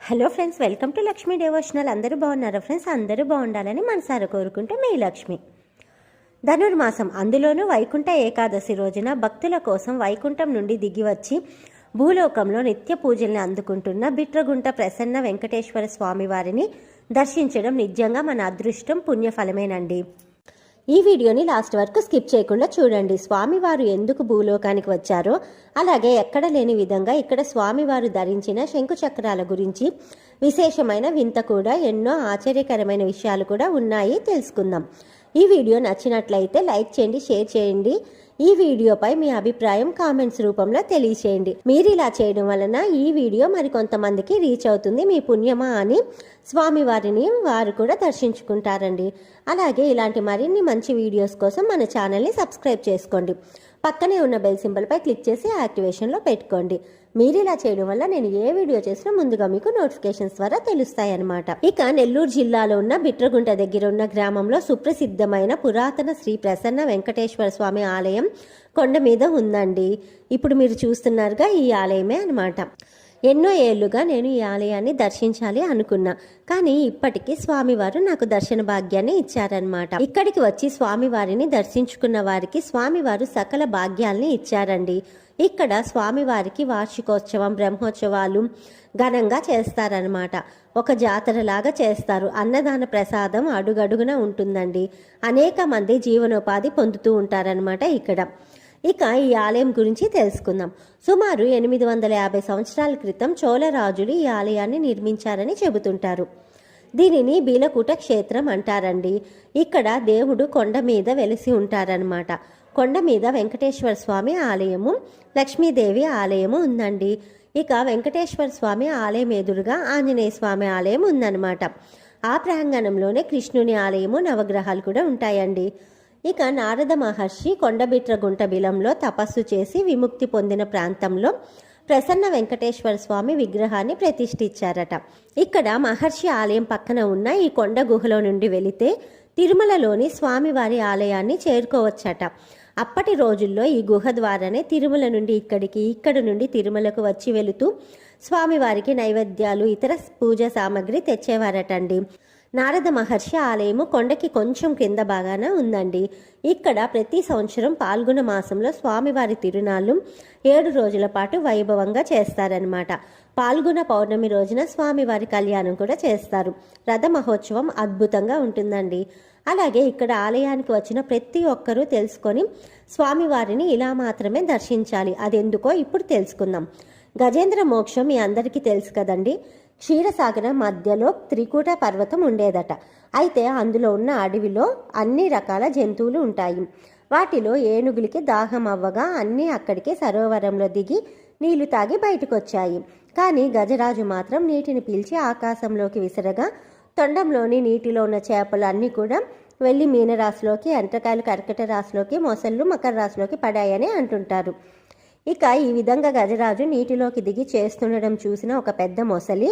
Hello friends welcome to Lakshmi devotional. అందరూ బాగున్నారా friends? అందరూ బాగుండాలని మనసారా కోరుకుంటే మీ లక్ష్మి. ధనుర్మాసం అందులోనూ వైకుంఠ ఏకాదశి రోజున భక్తుల కోసం వైకుంఠం నుండి దిగివచ్చి భూలోకంలో నిత్య పూజల్ని అందుకుంటున్న బిట్రగుంట ప్రసన్న వెంకటేశ్వర స్వామి వారిని దర్శించడం నిజంగా మన అదృష్టం పుణ్యఫలమేనండి. ఈ వీడియోని లాస్ట్ వరకు స్కిప్ చేయకుండా చూడండి. స్వామివారు ఎందుకు భూలోకానికి వచ్చారో అలాగే ఎక్కడ లేని విధంగా ఇక్కడ స్వామివారు ధరించిన శంకు చక్రాల గురించి విశేషమైన వింత కూడా ఎన్నో ఆశ్చర్యకరమైన విషయాలు కూడా ఉన్నాయి తెలుసుకుందాం. ఈ వీడియో నచ్చినట్లయితే లైక్ చేయండి షేర్ చేయండి. ఈ వీడియోపై మీ అభిప్రాయం కామెంట్స్ రూపంలో తెలియచేయండి. మీరు ఇలా చేయడం వలన ఈ వీడియో మరికొంతమందికి రీచ్ అవుతుంది. మీ పుణ్యమా అని స్వామివారిని వారు కూడా దర్శించుకుంటారండి. అలాగే ఇలాంటి మరిన్ని మంచి వీడియోస్ కోసం మన ఛానల్ని సబ్స్క్రైబ్ చేసుకోండి. పక్కనే ఉన్న బెల్ సింబల్పై క్లిక్ చేసి యాక్టివేషన్లో పెట్టుకోండి. మీరు ఇలా చేయడం వల్ల నేను ఏ వీడియో చేసినా ముందుగా మీకు నోటిఫికేషన్స్ ద్వారా తెలుస్తాయి అన్నమాట ఇక నెల్లూరు జిల్లాలో ఉన్న బిట్రగుంట దగ్గర ఉన్న గ్రామంలో సుప్రసిద్ధమైన పురాతన శ్రీ ప్రసన్న వెంకటేశ్వర స్వామి ఆలయం కొండ మీద ఉందండి. ఇప్పుడు మీరు చూస్తున్నారుగా ఈ ఆలయమే అన్నమాట. ఎన్నో ఏళ్ళుగా నేను ఈ ఆలయాన్ని దర్శించాలి అనుకున్నా. కానీ ఇప్పటికీ స్వామివారు నాకు దర్శన భాగ్యాన్ని ఇచ్చారనమాట ఇక్కడికి వచ్చి స్వామివారిని దర్శించుకున్న వారికి స్వామివారు సకల భాగ్యాల్ని ఇచ్చారండి. ఇక్కడ స్వామివారికి వార్షికోత్సవం బ్రహ్మోత్సవాలు ఘనంగా చేస్తారనమాట ఒక జాతరలాగా చేస్తారు. అన్నదాన ప్రసాదం అడుగడుగున ఉంటుందండి. అనేక మంది జీవనోపాధి పొందుతూ ఉంటారనమాట ఇక్కడ. ఇక ఈ ఆలయం గురించి తెలుసుకుందాం. సుమారు ఎనిమిది వందల యాభై సంవత్సరాల క్రితం చోళరాజులు ఈ ఆలయాన్ని నిర్మించారని చెబుతుంటారు. దీనిని బీలకూట క్షేత్రం అంటారండి. ఇక్కడ దేవుడు కొండ మీద వెలిసి ఉంటారనమాట కొండ మీద వెంకటేశ్వర స్వామి ఆలయము లక్ష్మీదేవి ఆలయము ఉందండి. ఇక వెంకటేశ్వర స్వామి ఆలయం ఎదురుగా ఆంజనేయ స్వామి ఆలయం ఉందన్నమాట. ఆ ప్రాంగణంలోనే కృష్ణుని ఆలయము నవగ్రహాలు కూడా ఉంటాయండి. ఇక నారద మహర్షి కొండబిట్ర గుంట బిలంలో తపస్సు చేసి విముక్తి పొందిన ప్రాంతంలో ప్రసన్న వెంకటేశ్వర స్వామి విగ్రహాన్ని ప్రతిష్ఠించారట. ఇక్కడ మహర్షి ఆలయం పక్కన ఉన్న ఈ కొండ గుహలో నుండి వెళితే తిరుమలలోని స్వామివారి ఆలయాన్ని చేరుకోవచ్చట. అప్పటి రోజుల్లో ఈ గుహ ద్వారానే తిరుమల నుండి ఇక్కడికి ఇక్కడ నుండి తిరుమలకు వచ్చి వెళుతూ స్వామివారికి నైవేద్యాలు ఇతర పూజా సామాగ్రి తెచ్చేవారటండి. నారద మహర్షి ఆలయము కొండకి కొంచెం కింద బాగాన ఉందండి. ఇక్కడ ప్రతి సంవత్సరం పాల్గొన మాసంలో స్వామివారి తిరునాళ్ళు ఏడు రోజుల పాటు వైభవంగా చేస్తారనమాట పాల్గొన పౌర్ణమి రోజున స్వామివారి కళ్యాణం కూడా చేస్తారు. రథ మహోత్సవం అద్భుతంగా ఉంటుందండి. అలాగే ఇక్కడ ఆలయానికి వచ్చిన ప్రతి ఒక్కరూ తెలుసుకొని స్వామివారిని ఇలా మాత్రమే దర్శించాలి. అదెందుకో ఇప్పుడు తెలుసుకుందాం. గజేంద్ర మోక్షం మీ అందరికీ తెలుసు కదండి. క్షీరసాగరం మధ్యలో త్రికూట పర్వతం ఉండేదట. అయితే అందులో ఉన్న అడవిలో అన్ని రకాల జంతువులు ఉంటాయి. వాటిలో ఏనుగులకి దాహం అవ్వగా అన్నీ అక్కడికే సరోవరంలో దిగి నీళ్ళు తాగి బయటకొచ్చాయి. కానీ గజరాజు మాత్రం నీటిని పీల్చి ఆకాశంలోకి విసరగా తొండంలోని నీటిలో ఉన్న చేపలు అన్నీ కూడా వెళ్ళి మీనరాశిలోకి ఎంటకాయలు కర్కట రాశిలోకి మొసళ్ళు మకర రాశిలోకి పడాయని అంటుంటారు. ఇక ఈ విధంగా గజరాజు నీటిలోకి దిగి చేస్తుండడం చూసిన ఒక పెద్ద మొసలి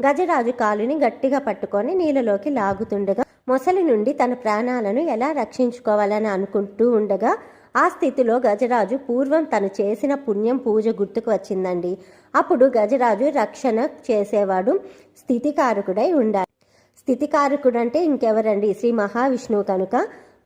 గజరాజు కాలుని గట్టిగా పట్టుకొని నీళ్ళలోకి లాగుతుండగా మొసలి నుండి తన ప్రాణాలను ఎలా రక్షించుకోవాలని అనుకుంటూ ఉండగా ఆ స్థితిలో గజరాజు పూర్వం తను చేసిన పుణ్యం పూజ గుర్తుకు వచ్చిందండి. అప్పుడు గజరాజు రక్షణ చేసేవాడు స్థితికారకుడై ఉండాలి. స్థితికారకుడు అంటే ఇంకెవరండి? శ్రీ మహావిష్ణువు కనుక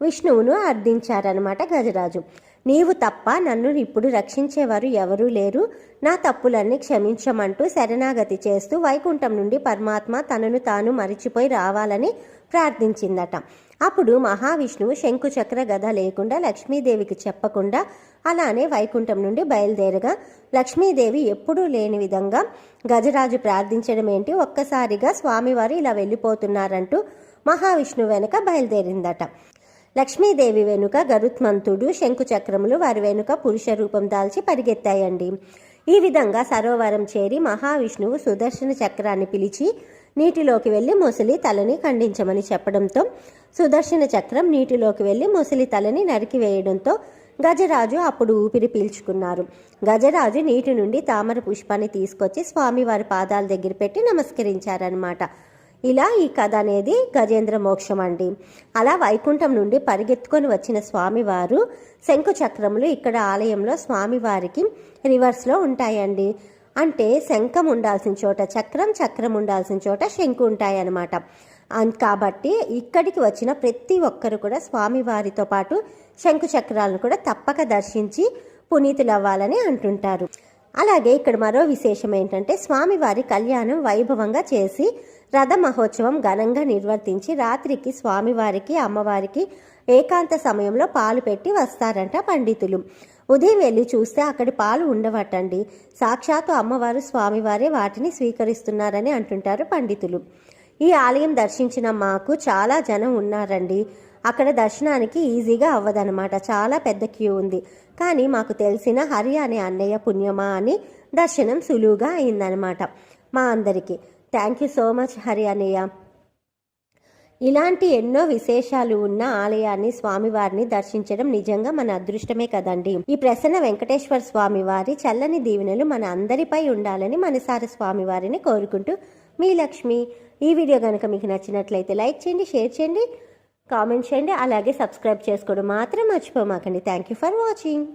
విష్ణువును అర్థించారనమాట గజరాజు. నీవు తప్ప నన్ను ఇప్పుడు రక్షించేవారు ఎవరూ లేరు. నా తప్పులన్నీ క్షమించమంటూ శరణాగతి చేస్తూ వైకుంఠం నుండి పరమాత్మ తనను తాను మరిచిపోయి రావాలని ప్రార్థించిందట. అప్పుడు మహావిష్ణువు శంకుచక్ర గద లేకుండా లక్ష్మీదేవికి చెప్పకుండా అలానే వైకుంఠం నుండి బయలుదేరగా లక్ష్మీదేవి ఎప్పుడూ లేని విధంగా గజరాజు ప్రార్థించడం ఏంటి? ఒక్కసారిగా స్వామివారు ఇలా వెళ్ళిపోతున్నారంటూ మహావిష్ణువు వెనుక బయలుదేరిందట. లక్ష్మీదేవి వెనుక గరుత్మంతుడు శంకుచక్రములు వారి వెనుక పురుష రూపం దాల్చి పరిగెత్తాయండి. ఈ విధంగా సరోవరం చేరి మహావిష్ణువు సుదర్శన చక్రాన్ని పిలిచి నీటిలోకి వెళ్ళి ముసలి తలని ఖండించమని చెప్పడంతో సుదర్శన చక్రం నీటిలోకి వెళ్ళి ముసలి తలని నరికివేయడంతో గజరాజు అప్పుడు ఊపిరి పీల్చుకున్నారు. గజరాజు నీటి నుండి తామర పుష్పాన్ని తీసుకొచ్చి స్వామివారి పాదాల దగ్గర పెట్టి నమస్కరించారనమాట ఇలా ఈ కథ అనేది గజేంద్ర మోక్షం అండి. అలా వైకుంఠం నుండి పరిగెత్తుకొని వచ్చిన స్వామివారు శంకు చక్రములు ఇక్కడ ఆలయంలో స్వామివారికి రివర్స్లో ఉంటాయండి. అంటే శంఖం ఉండాల్సిన చోట చక్రం చక్రం ఉండాల్సిన చోట శంకు ఉంటాయన్నమాట. కాబట్టి ఇక్కడికి వచ్చిన ప్రతి ఒక్కరు కూడా స్వామివారితో పాటు శంకు చక్రాలను కూడా తప్పక దర్శించి పునీతులవ్వాలని అంటుంటారు. అలాగే ఇక్కడ మరో విశేషం ఏంటంటే స్వామివారి కళ్యాణం వైభవంగా చేసి రథ మహోత్సవం ఘనంగా నిర్వర్తించి రాత్రికి స్వామివారికి అమ్మవారికి ఏకాంత సమయంలో పాలు పెట్టి వస్తారంట పండితులు. ఉదయం వెళ్ళి చూస్తే అక్కడి పాలు ఉండవటండి. సాక్షాత్తు అమ్మవారు స్వామివారే వాటిని స్వీకరిస్తున్నారని అంటుంటారు పండితులు. ఈ ఆలయం దర్శించిన మాకు చాలా జనం ఉన్నారండి. అక్కడ దర్శనానికి ఈజీగా అవ్వదనమాట చాలా పెద్ద క్యూ ఉంది. కానీ మాకు తెలిసిన హరి అనే అన్నయ్య పుణ్యమా అని దర్శనం సులువుగా అయిందనమాట మా అందరికీ. Thank you so much Hari అన్నయ్య ఇలాంటి ఎన్నో విశేషాలు ఉన్న ఆలయాన్ని స్వామివారిని దర్శించడం నిజంగా మన అదృష్టమే కదండి. ఈ ప్రసన్న వెంకటేశ్వర స్వామి వారి చల్లని దీవెనలు మన అందరిపై ఉండాలని మనసారి స్వామివారిని కోరుకుంటూ మీ లక్ష్మి. ఈ వీడియో కనుక మీకు నచ్చినట్లయితే లైక్ చేయండి షేర్ చేయండి కామెంట్ చేయండి అలాగే సబ్స్క్రైబ్ చేసుకోవడం మాత్రం మర్చిపోమాకండి. Thank you for watching